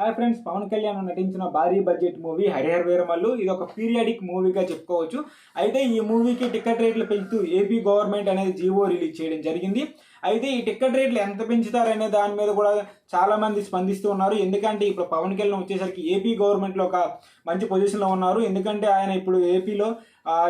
Hi friends Pawan Kalyan నటించిన భారీ budget movie Harihara Veeramallu. ఇది ఒక పీరియాడిక్ మూవీగా చెప్పుకోవచ్చు. అయితే ఈ మూవీకి టికెట్ రేట్లు పెంచుతూ ఏపీ గవర్నమెంట్ అనేది జీవో రిలీజ్ చేయడం జరిగింది. అయితే ఈ టికెట్ రేట్లు ఎంత పెంచుతారనే దాని మీద కూడా చాలా మంది స్పందిస్తూ ఉన్నారు. ఎందుకంటే ఇప్పుడు పవన్ కళ్యాణ్ వచ్చేసరికి ఏపీ గవర్నమెంట్లో ఒక మంచి పొజిషన్లో ఉన్నారు. ఎందుకంటే ఆయన ఇప్పుడు ఏపీలో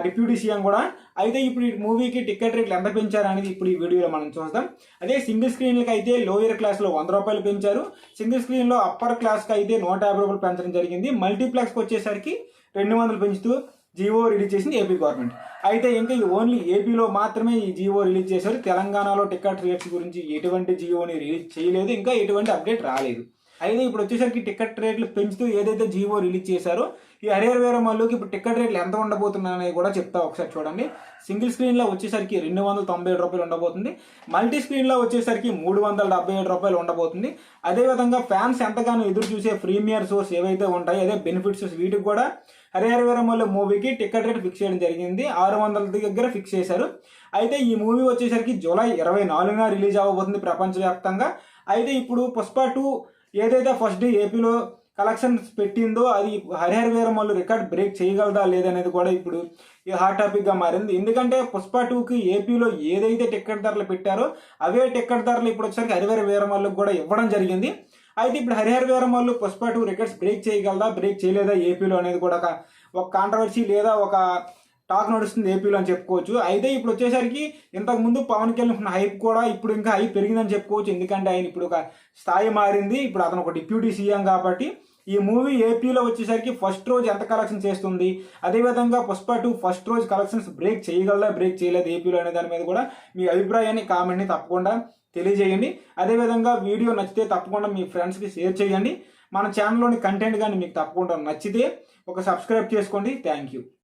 డిప్యూటీ సీఎం కూడా. అయితే ఇప్పుడు ఈ మూవీకి టికెట్ రేట్లు ఎంత పెంచారు అనేది ఇప్పుడు ఈ వీడియోలో మనం చూద్దాం అదే సింగిల్ స్క్రీన్లకి అయితే లోయర్ క్లాస్లో వంద రూపాయలు పెంచారు. సింగిల్ స్క్రీన్లో అప్పర్ క్లాస్కి అయితే నూట యాభై రూపాయలు పెంచడం జరిగింది. మల్టీప్లెక్స్కి వచ్చేసరికి రెండు వందలు పెంచుతూ జీవో రిలీజ్ చేసింది ఏపీ గవర్నమెంట్ అయితే ఇంకా ఈ ఓన్లీ ఏపీలో మాత్రమే ఈ జియో రిలీజ్ చేశారు. తెలంగాణలో టికెట్ రేట్స్ గురించి ఎటువంటి జియోని రిలీజ్ చేయలేదు. ఇంకా ఎటువంటి అప్డేట్ రాలేదు. అయితే ఇప్పుడు వచ్చేసరికి టికెట్ రేట్లు పెంచుతూ ఏదైతే జీవో రిలీజ్ చేశారో ఈ హరిహర వీరమల్లుకి ఇప్పుడు టికెట్ రేట్లు ఎంత ఉండబోతున్నాయని కూడా చెప్తా ఒకసారి చూడండి. సింగిల్ స్క్రీన్లో వచ్చేసరికి రెండు వందల తొంభై ఏడు రూపాయలు ఉండబోతుంది. మల్టీ స్క్రీన్లో వచ్చేసరికి మూడు వందల డెబ్బై ఏడు రూపాయలు ఉండబోతుంది. అదేవిధంగా ఫ్యాన్స్ ఎంతగానో ఎదురు చూసే ప్రీమియర్ షోస్ ఏవైతే ఉంటాయో అదే బెనిఫిట్స్ వీటికి కూడా హరిహర వీరమల్లు మూవీకి టికెట్ రేట్ ఫిక్స్ చేయడం జరిగింది. ఆరు వందల దగ్గర ఫిక్స్ చేశారు. అయితే ఈ మూవీ వచ్చేసరికి జూలై ఇరవై నాలుగున రిలీజ్ అవ్వబోతుంది ప్రపంచవ్యాప్తంగా. అయితే ఇప్పుడు పుష్ప టూ ఏదైతే ఫస్ట్ డే ఏపీలో కలెక్షన్స్ పెట్టిందో అది హరిహర వీరమల్లు రికార్డ్ బ్రేక్ చేయగలదా లేదనేది కూడా ఇప్పుడు ఈ హాట్ టాపిక్గా మారింది. ఎందుకంటే పుష్ప టూకి ఏపీలో ఏదైతే టికెట్ ధరలు పెట్టారో అవే టికెట్ ధరలు ఇప్పుడు వచ్చేసరికి హరిహర వీరమల్లుకు కూడా ఇవ్వడం జరిగింది. అయితే ఇప్పుడు Harihara Veeramallu Pushpa two records break చేయగలదా బ్రేక్ చేయలేదా ఏపీలో అనేది కూడా ఒక ఒక కాంట్రవర్సీ లేదా ఒక టాక్ నడుస్తుంది ఏపీలో అని చెప్పుకోవచ్చు. అయితే ఇప్పుడు వచ్చేసరికి ఇంతకు ముందు పవన్ కళ్యాణ్ ఉన్న హైప్ కూడా ఇప్పుడు ఇంకా హైప్ పెరిగిందని చెప్పుకోవచ్చు. ఎందుకంటే ఆయన ఇప్పుడు ఒక స్థాయి మారింది. ఇప్పుడు అతను ఒక డిప్యూటీ సీఎం కాబట్టి ఈ మూవీ ఏపీలో వచ్చేసరికి ఫస్ట్ రోజు ఎంత కలెక్షన్ చేస్తుంది? అదేవిధంగా పుష్ప టూ ఫస్ట్ రోజు కలెక్షన్స్ బ్రేక్ చేయగలదా? బ్రేక్ చేయలేదు ఏపీలో అనే దాని మీద కూడా మీ అభిప్రాయాన్ని కామెంట్ని తప్పకుండా తెలియజేయండి. అదేవిధంగా వీడియో నచ్చితే తప్పకుండా మీ ఫ్రెండ్స్కి షేర్ చేయండి. మన ఛానల్లోని కంటెంట్ కానీ మీకు తప్పకుండా నచ్చితే ఒక సబ్స్క్రైబ్ చేసుకోండి. Thank you